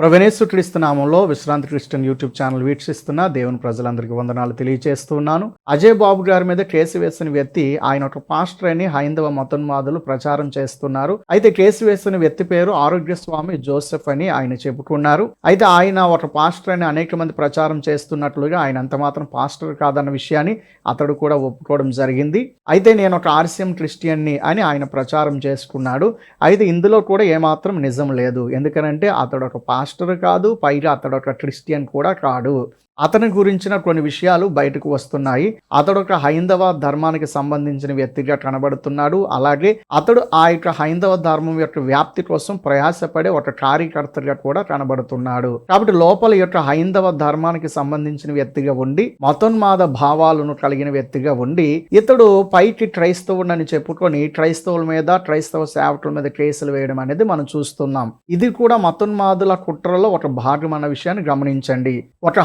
ప్రవణేశ్వర క్రీస్తు నామంలో విశ్రాంతి క్రిస్టియన్ యూట్యూబ్ ఛానల్ వీక్షిస్తున్న దేవుని ప్రజలందరికీ వందనాలు తెలియజేస్తున్నాను. అజయ్ బాబు గారి మీద కేసు వేసిన వ్యక్తి ఆయన ఒక పాస్టర్ అని హైందవ మతోన్మాదులు ప్రచారం చేస్తున్నారు. అయితే కేసు వేసిన వ్యక్తి పేరు ఆరోగ్యస్వామి జోసెఫ్ అని ఆయన చెప్పుకున్నారు. అయితే ఆయన ఒక పాస్టర్ అని అనేక మంది ప్రచారం చేస్తున్నట్లుగా ఆయన అంత మాత్రం పాస్టర్ కాదన్న విషయాన్ని అతడు కూడా ఒప్పుకోవడం జరిగింది. అయితే నేను ఒక ఆర్సిఎం క్రిస్టియన్ని అని ఆయన ప్రచారం చేసుకున్నాడు. అయితే ఇందులో కూడా ఏమాత్రం నిజం లేదు. ఎందుకనంటే అతడు ఒక పాస్టర్ కాదు పైగా అతడు ఒక క్రిస్టియన్ కూడా కాడు. అతని గురించిన కొన్ని విషయాలు బయటకు వస్తున్నాయి. అతడు ఒక హైందవ ధర్మానికి సంబంధించిన వ్యక్తిగా కనబడుతున్నాడు. అలాగే అతడు ఆ యొక్క హైందవ ధర్మం యొక్క వ్యాప్తి కోసం ప్రయాసపడే ఒక కార్యకర్తగా కూడా కనబడుతున్నాడు. కాబట్టి లోపల యొక్క హైందవ ధర్మానికి సంబంధించిన వ్యక్తిగా ఉండి మతోన్మాద భావాలను కలిగిన వ్యక్తిగా ఉండి ఇతడు పైకి క్రైస్తవుడని చెప్పుకొని క్రైస్తవుల మీద క్రైస్తవ సేవకుల మీద కేసులు వేయడం అనేది మనం చూస్తున్నాం. ఇది కూడా మతోన్మాదుల కుట్రలో ఒక భాగం అన్న విషయాన్ని గమనించండి. ఒక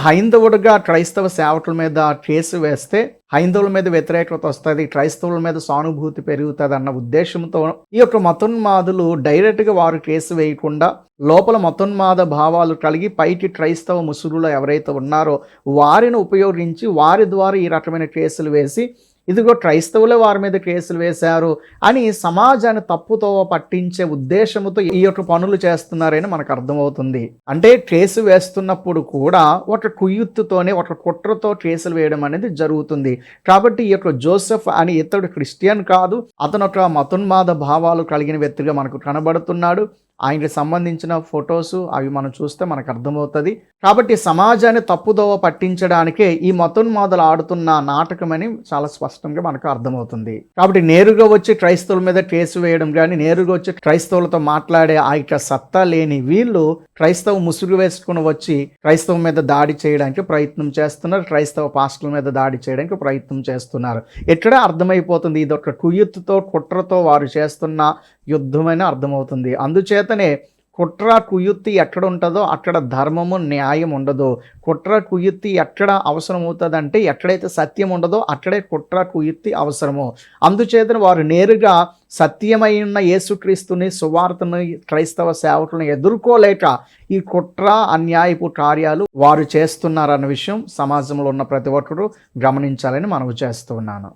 హైందవుడిగా క్రైస్తవ సేవకుల మీద కేసు వేస్తే హైందవుల మీద వ్యతిరేకత వస్తుంది క్రైస్తవుల మీద సానుభూతి పెరుగుతుంది అన్న ఉద్దేశంతో ఈ యొక్క మతోన్మాదులు డైరెక్ట్గా వారు కేసు వేయకుండా లోపల మతోన్మాద భావాలు కలిగి పైకి క్రైస్తవ ముసుగులో ఎవరైతే ఉన్నారో వారిని ఉపయోగించి వారి ద్వారా ఈ రకమైన కేసులు వేసి ఇదిగో క్రైస్తవులే వారి మీద కేసులు వేశారు అని సమాజాన్ని తప్పుతో పట్టించే ఉద్దేశంతో ఈ యొక్క పనులు చేస్తున్నారని మనకు అర్థమవుతుంది. అంటే కేసు వేస్తున్నప్పుడు కూడా ఒక కుయుత్తుతోనే ఒక కుట్రతో కేసులు వేయడం అనేది జరుగుతుంది. కాబట్టి ఈ యొక్క జోసెఫ్ అని ఇతడు క్రిస్టియన్ కాదు అతను ఒక మతోన్మాద భావాలు కలిగిన వ్యక్తిగా మనకు కనబడుతున్నాడు. ఆయనకి సంబంధించిన ఫొటోస్ అవి మనం చూస్తే మనకు అర్థమవుతుంది. కాబట్టి సమాజాన్ని తప్పుదోవ పట్టించడానికే ఈ మతోన్మాదులు ఆడుతున్న నాటకమని చాలా స్పష్టంగా మనకు అర్థమవుతుంది. కాబట్టి నేరుగా వచ్చి క్రైస్తవుల మీద కేసు వేయడం కానీ నేరుగా వచ్చి క్రైస్తవులతో మాట్లాడే ఆ యొక్క సత్తా లేని వీళ్ళు క్రైస్తవ ముసుగు వేసుకుని వచ్చి క్రైస్తవం మీద దాడి చేయడానికి ప్రయత్నం చేస్తున్నారు. క్రైస్తవ పాస్టర్ల మీద దాడి చేయడానికి ప్రయత్నం చేస్తున్నారు. ఎక్కడ అర్థమైపోతుంది. ఇది ఒక కుయ్యత్తుతో కుట్రతో వారు చేస్తున్న యుద్ధమైన అర్థమవుతుంది. అందుచేత చేతనే కుట్ర కుయుత్తి ఎక్కడ ఉంటుందో అక్కడ ధర్మము న్యాయం ఉండదు. కుట్ర కుయుత్తి ఎక్కడ అవసరం అవుతుందంటే ఎక్కడైతే సత్యం ఉండదో అక్కడే కుట్ర కుయుత్తి అవసరము. అందుచేత వారు నేరుగా సత్యమైన యేసుక్రీస్తుని సువార్తను క్రైస్తవ సేవకులను ఎదుర్కోలేక ఈ కుట్ర అన్యాయపు కార్యాలు వారు చేస్తున్నారన్న విషయం సమాజంలో ఉన్న ప్రతి ఒక్కరూ గమనించాలని మనవి చేస్తున్నాను.